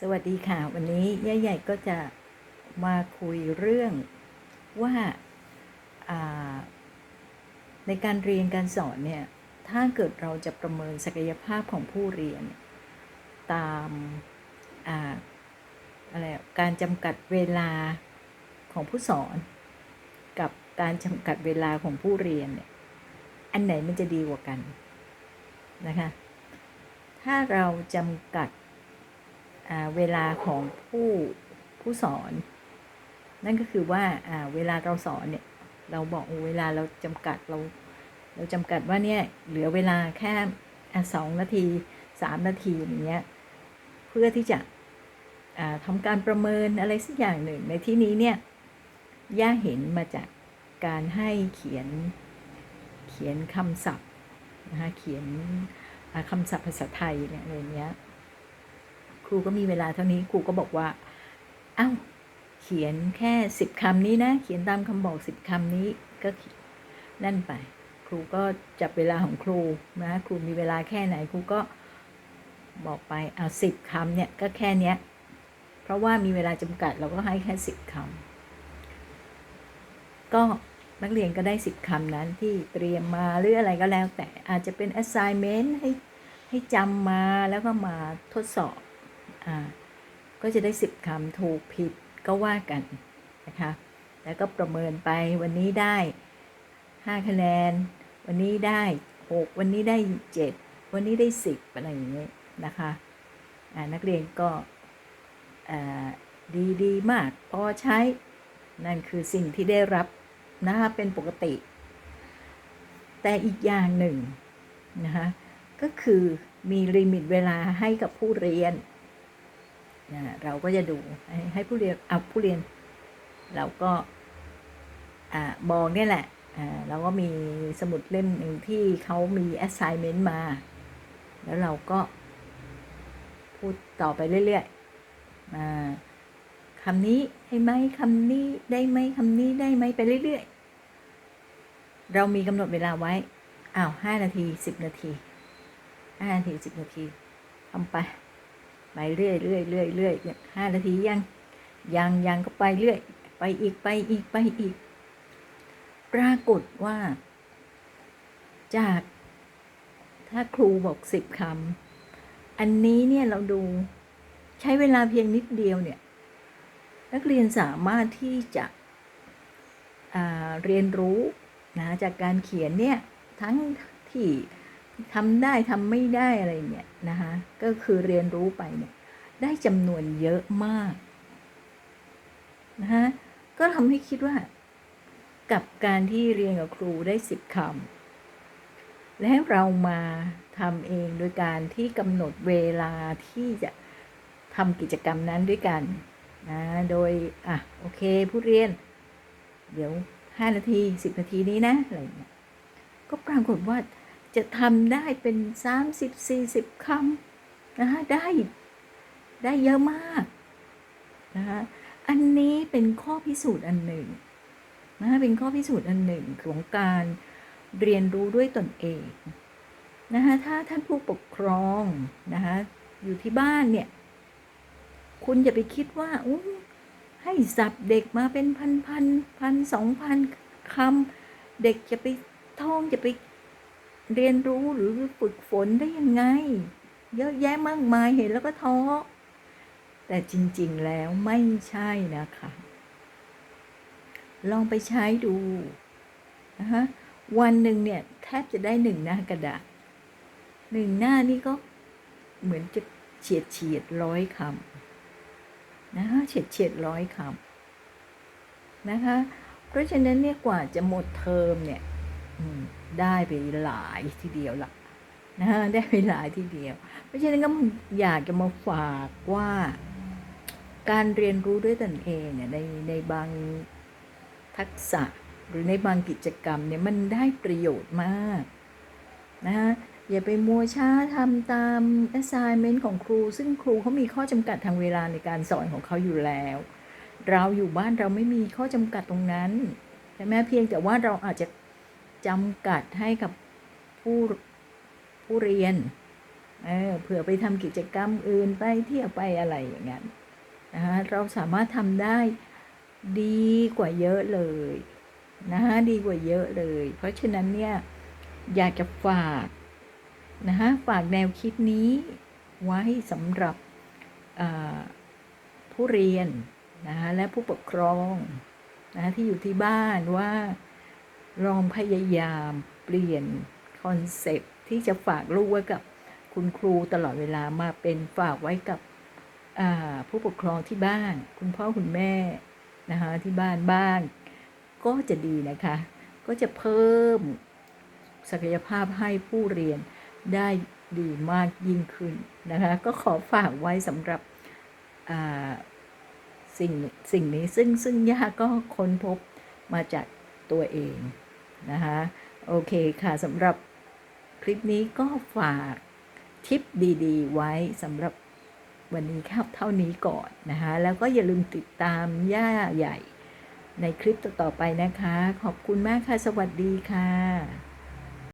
สวัสดีค่ะ วันนี้ย่าใหญ่ก็จะมาคุยเรื่องว่าาในการเรียนการสอนเนี่ย ถ้าเกิดเราจะประเมินศักยภาพของผู้เรียน ตามอาอะไรอะการจำกัดเวลาของผู้สอน กับการจำกัดเวลาของผู้เรียนเนี่ยอันไหนมันจะดีกว่ากันนะคะถ้าเราจำกัด เวลาของผู้ผู้สอน นั่นก็คือว่าเวลาเราสอนเนี่ยเราบอกเวลาเราจำกัดเรา เราจำกัดว่าเนี่ยเหลือเวลาแค่สองนาทีสามนาทีอย่างเงี้ยเพื่อที่จะอ่าทำการประเมินอะไรสักอย่างหนึ่ง ในที่นี้เนี่ยย่าเห็นมาจากการให้เขียนเขียนคำศัพท์นะคะเขียนอ่าคำศัพท์ภาษาไทยเนี่ยอะไรเนี้ย รูก็มีเวลาเท่านี้ครูก็บอกว่าเอ้าเขียนแค่สิบคำนี้นะ เขียนตามคำบอกสิบคำนี้ก็เขียนนั่นไป ครูก็จับเวลาของครูนะครูมีเวลาแค่ไหนครูก็บอกไปเอาสิบคำเนี่ยก็แค่เนี้ยเพราะว่ามีเวลาจำกัดเราก็ให้แค่สิบคำก็นักเรียนก็ได้สิบคำนั้นที่เตรียมมาหรืออะไรก็แล้วแต่อาจจะเป็น assignment ให้ให้จำมาแล้วก็มาทดสอบ อ่าก็จะได้สิบคำถูกผิดก็ว่ากันนะคะ แล้วก็ประเมินไปวันนี้ได้ห้าคะแนน วันนี้ได้หกวันนี้ได้เจ็ดวันนี้ได้สิบอะไรอย่างเงี้ยนะคะนักเรียนก็ดีดีมากพอใช้ นั่นคือสิ่งที่ได้รับนะคะเป็นปกติ แต่อีกอย่างหนึ่งนะคะก็คือมีลิมิตเวลาให้กับผู้เรียน นะเราก็จะดูให้ให้ผู้เรียนเอาผู้เรียน เราก็อ่าบอกนี่แหละเราก็มีสมุดเล่มหนึ่งที่เขามี assignment มา แล้วเราก็ พูดต่อไปเรื่อยๆคำนี้ให้ไหมคำนี้ได้ไหมคำนี้ได้ไหมไปเรื่อยๆ เรามีกำหนดเวลาไว้อ้าวห้านาทีสิบนาทีห้านาทีสิบนาทีทำไป ไปเรื่อยเรื่อยเรื่อยเรื่อยห้านาทียังยังยังก็ไปเรื่อย ไปอีกไปอีกไปอีก ปรากฏว่า จาก ถ้าครูบอกสิบคำอันนี้เนี่ยเราดูใช้เวลาเพียงนิดเดียวเนี่ย นักเรียนสามารถที่จะเรียนรู้นะจากการเขียนเนี่ย ทั้งที่ ทำได้ทำไม่ได้อะไรเนี่ยนะคะก็คือเรียนรู้ไปเนี่ยได้จำนวนเยอะมากนะคะก็ทำให้คิดว่า กับการที่เรียนกับครูได้สิบคำและเรามาทำเองโดยการที่กำหนดเวลาที่จะทำกิจกรรมนั้นด้วยกันนะโดยอะโอเคผู้เรียน เดี๋ยวห้านาทีสิบนาทีนี้นะอะไรเงี้ยก็ปรากฏว่า จะทำได้เป็นสามสิบสี่สิบคำนะคะได้ได้เยอะมากนะคะอันนี้เป็นข้อพิสูจน์อันหนึ่งนะคะเป็นข้อพิสูจน์อันหนึ่งของการเรียนรู้ด้วยตนเองนะคะถ้าท่านผู้ปกครองนะคะอยู่ที่บ้านเนี่ย คุณอย่าไปคิดว่าอู้ให้สับเด็กมาเป็นพันพันพันสองพันคำเด็กจะไปท่องจะไป เรียนรู้หรือฝึกฝนได้ยังไง เยอะแยะมากมายเห็นแล้วก็ท้อแต่จริงๆแล้วไม่ใช่นะคะ ลองไปใช้ดูนะคะวันหนึ่งเนี่ย แทบจะได้หนึ่งหน้ากระดาษหนึ่งหน้านี่ก็เหมือนจะเฉียดเฉียดร้อยคำนะคะเฉียดเฉียดร้อยคำนะคะ เพราะฉะนั้นเนี่ยกว่าจะหมดเทอมเนี่ยอืม ได้ไปหลายทีเดียวละนะฮะได้ไปหลายทีเดียว เพราะฉะนั้นก็อยากจะมาฝากว่า การเรียนรู้ด้วยตนเองเนี่ยในในบางทักษะหรือในบางกิจกรรมเนี่ยมันได้ประโยชน์มากนะฮะอย่าไปมัวช้าทำตาม assignment ของครู ซึ่งครูเขามีข้อจำกัดทางเวลาในการสอนของเขาอยู่แล้ว เราอยู่บ้านเราไม่มีข้อจำกัดตรงนั้นใช่ไหมเพียงแต่ว่าเราอาจจะ จำกัดให้กับผู้ผู้เรียนเออเผื่อไปทำกิจกรรมอื่นไปเที่ยวไปอะไรอย่างนั้นนะคะเราสามารถทำได้ดีกว่าเยอะเลยนะคะดีกว่าเยอะเลย เพราะฉะนั้นเนี่ยอยากจะฝากนะคะฝากแนวคิดนี้ไว้สำหรับผู้เรียนนะคะและผู้ปกครองนะคะที่อยู่ที่บ้านว่า ลองพยายามเปลี่ยนคอนเซปที่จะฝากลูกไว้กับคุณครูตลอดเวลามาเป็นฝากไว้กับผู้ปกครองที่บ้าน คุณพ่อคุณแม่นะคะที่บ้านบ้าง ก็จะดีนะคะ ก็จะเพิ่มศักยภาพให้ผู้เรียนได้ดีมากยิ่งขึ้นนะคะ ก็ขอฝากไว้สำหรับสิ่งสิ่งนี้ซึ่งซึ่งย่าก็ค้นพบมาจากตัวเอง นะคะโอเคค่ะสำหรับคลิปนี้ก็ฝากทิปดีๆ ไว้สำหรับวันนี้ครับเท่านี้ก่อนนะคะแล้วก็อย่าลืมติดตามย่าใหญ่ในคลิปต่อๆไปนะคะ ขอบคุณมากค่ะ สวัสดีค่ะ